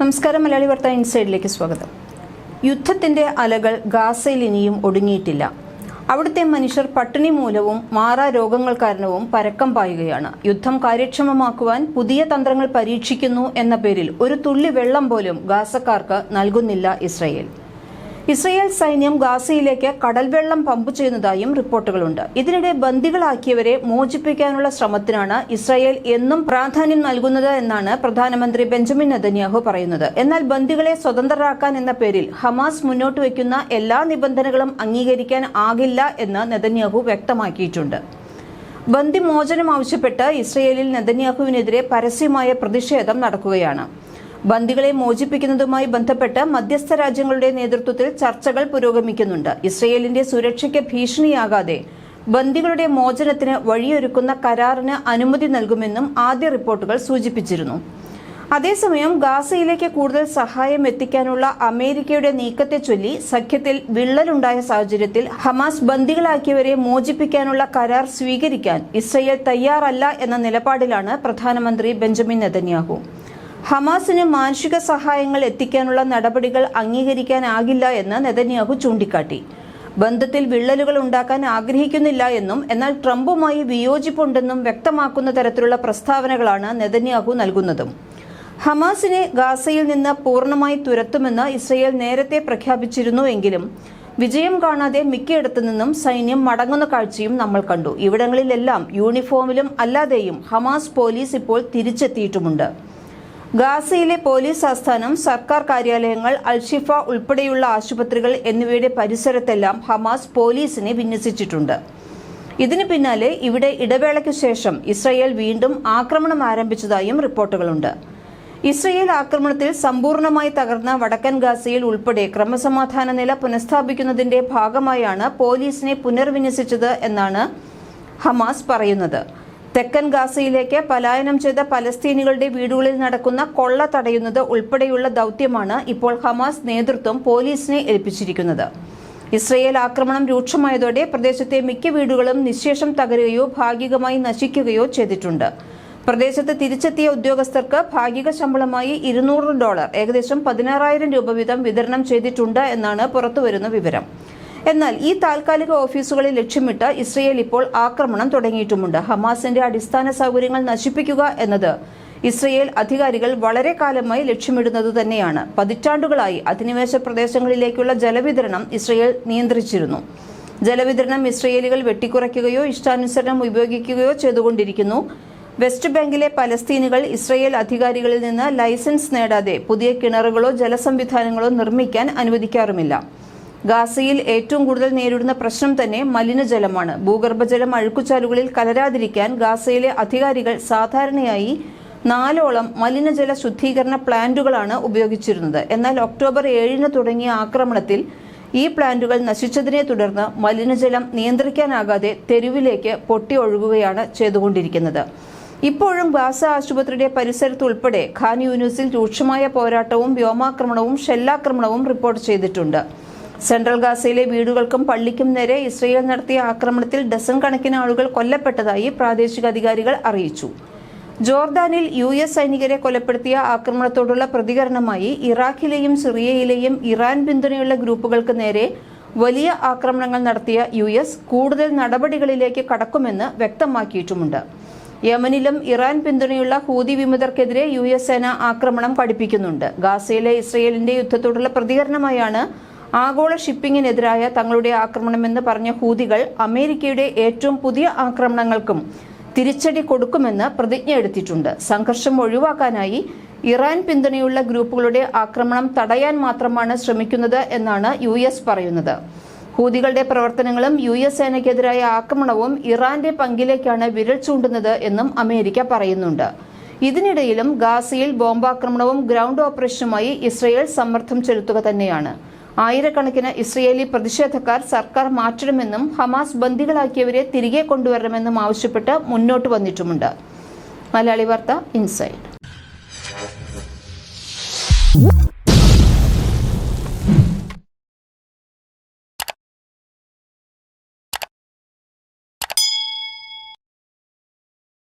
നമസ്കാരം മലയാളി വാർത്ത ഇൻസൈഡിലേക്ക് സ്വാഗതം. യുദ്ധത്തിന്റെ അലകൾ ഗാസയിൽ ഇനിയും ഒടുങ്ങിയിട്ടില്ല. അവിടുത്തെ മനുഷ്യർ പട്ടിണി മൂലവും മാറാ രോഗങ്ങൾ കാരണവും പരക്കം പായുകയാണ്. യുദ്ധം കാര്യക്ഷമമാക്കുവാൻ പുതിയ തന്ത്രങ്ങൾ പരീക്ഷിക്കുന്നു എന്ന പേരിൽ ഒരു തുള്ളി വെള്ളം പോലും ഗാസക്കാർക്ക് നൽകുന്നില്ല ഇസ്രയേൽ. ഇസ്രയേൽ സൈന്യം ഗാസയിലേക്ക് കടൽവെള്ളം പമ്പ് ചെയ്യുന്നതായും റിപ്പോർട്ടുകളുണ്ട്. ഇതിനിടെ ബന്ദികളാക്കിയവരെ മോചിപ്പിക്കാനുള്ള ശ്രമത്തിനാണ് ഇസ്രയേൽ എന്നും പ്രാധാന്യം നൽകുന്നത് എന്നാണ് പ്രധാനമന്ത്രി ബെഞ്ചമിൻ നെതന്യാഹു പറയുന്നത്. എന്നാൽ ബന്ദികളെ സ്വതന്ത്രരാക്കാൻ എന്ന പേരിൽ ഹമാസ് മുന്നോട്ട് വയ്ക്കുന്ന എല്ലാ നിബന്ധനകളും അംഗീകരിക്കാൻ ആകില്ല എന്ന് നെതന്യാഹു വ്യക്തമാക്കിയിട്ടുണ്ട്. ബന്ദിമോചനം ആവശ്യപ്പെട്ട് ഇസ്രയേലിൽ നെതന്യാഹുവിനെതിരെ പരസ്യമായ പ്രതിഷേധം നടക്കുകയാണ്. ബന്ദികളെ മോചിപ്പിക്കുന്നതുമായി ബന്ധപ്പെട്ട് മധ്യസ്ഥ രാജ്യങ്ങളുടെ നേതൃത്വത്തിൽ ചർച്ചകൾ പുരോഗമിക്കുന്നുണ്ട്. ഇസ്രയേലിന്റെ സുരക്ഷയ്ക്ക് ഭീഷണിയാകാതെ ബന്ദികളുടെ മോചനത്തിന് വഴിയൊരുക്കുന്ന കരാറിന് അനുമതി നൽകുമെന്നും ആദ്യ റിപ്പോർട്ടുകൾ സൂചിപ്പിച്ചിരുന്നു. അതേസമയം ഗാസയിലേക്ക് കൂടുതൽ സഹായം എത്തിക്കാനുള്ള അമേരിക്കയുടെ നീക്കത്തെ ചൊല്ലി സഖ്യത്തിൽ വിള്ളലുണ്ടായ സാഹചര്യത്തിൽ ഹമാസ് ബന്ദികളാക്കിയവരെ മോചിപ്പിക്കാനുള്ള കരാർ സ്വീകരിക്കാൻ ഇസ്രയേൽ തയ്യാറല്ല എന്ന നിലപാടിലാണ് പ്രധാനമന്ത്രി ബെഞ്ചമിൻ നെതന്യാഹു. ഹമാസിന് മാനുഷിക സഹായങ്ങൾ എത്തിക്കാനുള്ള നടപടികൾ അംഗീകരിക്കാനാകില്ല എന്ന് നെതന്യാഹു ചൂണ്ടിക്കാട്ടി. ബന്ധത്തിൽ വിള്ളലുകൾ ഉണ്ടാക്കാൻ ആഗ്രഹിക്കുന്നില്ല എന്നും എന്നാൽ ട്രംപുമായി വിയോജിപ്പുണ്ടെന്നും വ്യക്തമാക്കുന്ന തരത്തിലുള്ള പ്രസ്താവനകളാണ് നെതന്യാഹു നൽകുന്നതും. ഹമാസിനെ ഗാസയിൽ നിന്ന് പൂർണമായി തുരത്തുമെന്ന് ഇസ്രയേൽ നേരത്തെ പ്രഖ്യാപിച്ചിരുന്നു എങ്കിലും വിജയം കാണാതെ മിക്കയിടത്തു നിന്നും സൈന്യം മടങ്ങുന്ന കാഴ്ചയും നമ്മൾ കണ്ടു. ഇവിടങ്ങളിലെല്ലാം യൂണിഫോമിലും അല്ലാതെയും ഹമാസ് പോലീസ് ഇപ്പോൾ തിരിച്ചെത്തിയിട്ടുമുണ്ട്. ഗാസയിലെ പോലീസ് ആസ്ഥാനം സർക്കാർ കാര്യാലയങ്ങൾ അൽഷിഫ ഉൾപ്പെടെയുള്ള ആശുപത്രികൾ എന്നിവയുടെ പരിസരത്തെല്ലാം ഹമാസ് പോലീസിനെ വിന്യസിച്ചിട്ടുണ്ട്. ഇതിനു പിന്നാലെ ഇവിടെ ഇടവേളയ്ക്ക് ശേഷം ഇസ്രയേൽ വീണ്ടും ആക്രമണം ആരംഭിച്ചതായും റിപ്പോർട്ടുകളുണ്ട്. ഇസ്രയേൽ ആക്രമണത്തിൽ സമ്പൂർണമായി തകർന്ന വടക്കൻ ഗാസയിൽ ഉൾപ്പെടെ ക്രമസമാധാന നില പുനഃസ്ഥാപിക്കുന്നതിന്റെ ഭാഗമായാണ് പോലീസിനെ പുനർവിന്യസിച്ചത് എന്നാണ് ഹമാസ് പറയുന്നത്. തെക്കൻ ഗാസയിലേക്ക് പലായനം ചെയ്ത പലസ്തീനികളുടെ വീടുകളിൽ നടക്കുന്ന കൊള്ള തടയുന്നത് ഉൾപ്പെടെയുള്ള ദൌത്യമാണ് ഇപ്പോൾ ഹമാസ് നേതൃത്വം പോലീസിനെ ഏൽപ്പിച്ചിരിക്കുന്നത്. ഇസ്രയേൽ ആക്രമണം രൂക്ഷമായതോടെ പ്രദേശത്തെ മിക്ക വീടുകളും നിശേഷം തകരുകയോ ഭാഗികമായി നശിക്കുകയോ ചെയ്തിട്ടുണ്ട്. പ്രദേശത്ത് തിരിച്ചെത്തിയ ഉദ്യോഗസ്ഥർക്ക് ഭാഗിക ശമ്പളമായി ഇരുന്നൂറ് ഡോളർ ഏകദേശം പതിനാറായിരം രൂപ വീതം വിതരണം ചെയ്തിട്ടുണ്ട് എന്നാണ് പുറത്തുവരുന്ന വിവരം. എന്നാൽ ഈ താൽക്കാലിക ഓഫീസുകളെ ലക്ഷ്യമിട്ട് ഇസ്രയേൽ ഇപ്പോൾ ആക്രമണം തുടങ്ങിയിട്ടുമുണ്ട്. ഹമാസിന്റെ അടിസ്ഥാന സൗകര്യങ്ങൾ നശിപ്പിക്കുക എന്നത് ഇസ്രയേൽ അധികാരികൾ വളരെ കാലമായി ലക്ഷ്യമിടുന്നത് തന്നെയാണ്. പതിറ്റാണ്ടുകളായി അധിനിവേശ പ്രദേശങ്ങളിലേക്കുള്ള ജലവിതരണം ഇസ്രയേൽ നിയന്ത്രിച്ചിരുന്നു. ജലവിതരണം ഇസ്രയേലികൾ വെട്ടിക്കുറയ്ക്കുകയോ ഇഷ്ടാനുസരണം ഉപയോഗിക്കുകയോ ചെയ്തുകൊണ്ടിരിക്കുന്നു. വെസ്റ്റ് ബാങ്കിലെ പലസ്തീനുകൾ ഇസ്രയേൽ അധികാരികളിൽ നിന്ന് ലൈസൻസ് നേടാതെ പുതിയ കിണറുകളോ ജലസംവിധാനങ്ങളോ നിർമ്മിക്കാൻ അനുവദിക്കാറുമില്ല. ഗാസയിൽ ഏറ്റവും കൂടുതൽ നേരിടുന്ന പ്രശ്നം തന്നെ മലിനജലമാണ്. ഭൂഗർഭജലം അഴുക്കുചാലുകളിൽ കലരാതിരിക്കാൻ ഗാസയിലെ അധികാരികൾ സാധാരണയായി നാലോളം മലിനജല ശുദ്ധീകരണ പ്ലാന്റുകളാണ് ഉപയോഗിച്ചിരുന്നത്. എന്നാൽ ഒക്ടോബർ ഏഴിന് തുടങ്ങിയ ആക്രമണത്തിൽ ഈ പ്ലാന്റുകൾ നശിച്ചതിനെ തുടർന്ന് മലിനജലം നിയന്ത്രിക്കാനാകാതെ തെരുവിലേക്ക് പൊട്ടി ഒഴുകുകയാണ് ചെയ്തുകൊണ്ടിരിക്കുന്നത്. ഇപ്പോഴും ഗാസ ആശുപത്രിയുടെ പരിസരത്ത് ഉൾപ്പെടെ ഖാൻ യൂനിസിൽ രൂക്ഷമായ പോരാട്ടവും വ്യോമാക്രമണവും ഷെല്ലാക്രമണവും റിപ്പോർട്ട് ചെയ്തിട്ടുണ്ട്. സെൻട്രൽ ഗാസയിലെ വീടുകൾക്കും പള്ളിക്കും നേരെ ഇസ്രയേൽ നടത്തിയ ആക്രമണത്തിൽ ഡസൺ കണക്കിന് ആളുകൾ കൊല്ലപ്പെട്ടതായി പ്രാദേശിക അധികാരികൾ അറിയിച്ചു. ജോർദാനിൽ യു എസ് സൈനികരെ കൊലപ്പെടുത്തിയ ആക്രമണത്തോടുള്ള പ്രതികരണമായി ഇറാഖിലെയും സിറിയയിലെയും ഇറാൻ പിന്തുണയുള്ള ഗ്രൂപ്പുകൾക്ക് നേരെ വലിയ ആക്രമണങ്ങൾ നടത്തിയ യു എസ് കൂടുതൽ നടപടികളിലേക്ക് കടക്കുമെന്ന് വ്യക്തമാക്കിയിട്ടുമുണ്ട്. യമനിലും ഇറാൻ പിന്തുണയുള്ള ഹൂതി വിമതർക്കെതിരെ യു എസ് സേന ആക്രമണം പഠിപ്പിക്കുന്നുണ്ട്. ഗാസയിലെ ഇസ്രയേലിന്റെ യുദ്ധത്തോടുള്ള പ്രതികരണമായാണ് ആഗോള ഷിപ്പിങ്ങിനെതിരായ തങ്ങളുടെ ആക്രമണമെന്ന് പറഞ്ഞ ഹൂതികൾ അമേരിക്കയുടെ ഏറ്റവും പുതിയ ആക്രമണങ്ങൾക്കും തിരിച്ചടി കൊടുക്കുമെന്ന് പ്രതിജ്ഞ എടുത്തിട്ടുണ്ട്. സംഘർഷം ഒഴിവാക്കാനായി ഇറാൻ പിന്തുണയുള്ള ഗ്രൂപ്പുകളുടെ ആക്രമണം തടയാൻ മാത്രമാണ് ശ്രമിക്കുന്നത് എന്നാണ് യു എസ് പറയുന്നത്. ഹൂതികളുടെ പ്രവർത്തനങ്ങളും യു എസ് സേനയ്ക്കെതിരായ ആക്രമണവും ഇറാന്റെ പങ്കിലേക്കാണ് വിരൽ ചൂണ്ടുന്നത് എന്നും അമേരിക്ക പറയുന്നുണ്ട്. ഇതിനിടയിലും ഗാസയിൽ ബോംബാക്രമണവും ഗ്രൗണ്ട് ഓപ്പറേഷനുമായി ഇസ്രയേൽ സമ്മർദ്ദം ചെലുത്തുക തന്നെയാണ്. ആയിരക്കണക്കിന് ഇസ്രയേലി പ്രതിഷേധക്കാർ സർക്കാർ മാറ്റണമെന്നും ഹമാസ് ബന്ദികളാക്കിയവരെ തിരികെ കൊണ്ടുവരണമെന്നും ആവശ്യപ്പെട്ട് മുന്നോട്ട് വന്നിട്ടുമുണ്ട്. മലയാളി വാർത്ത ഇൻസൈഡ്.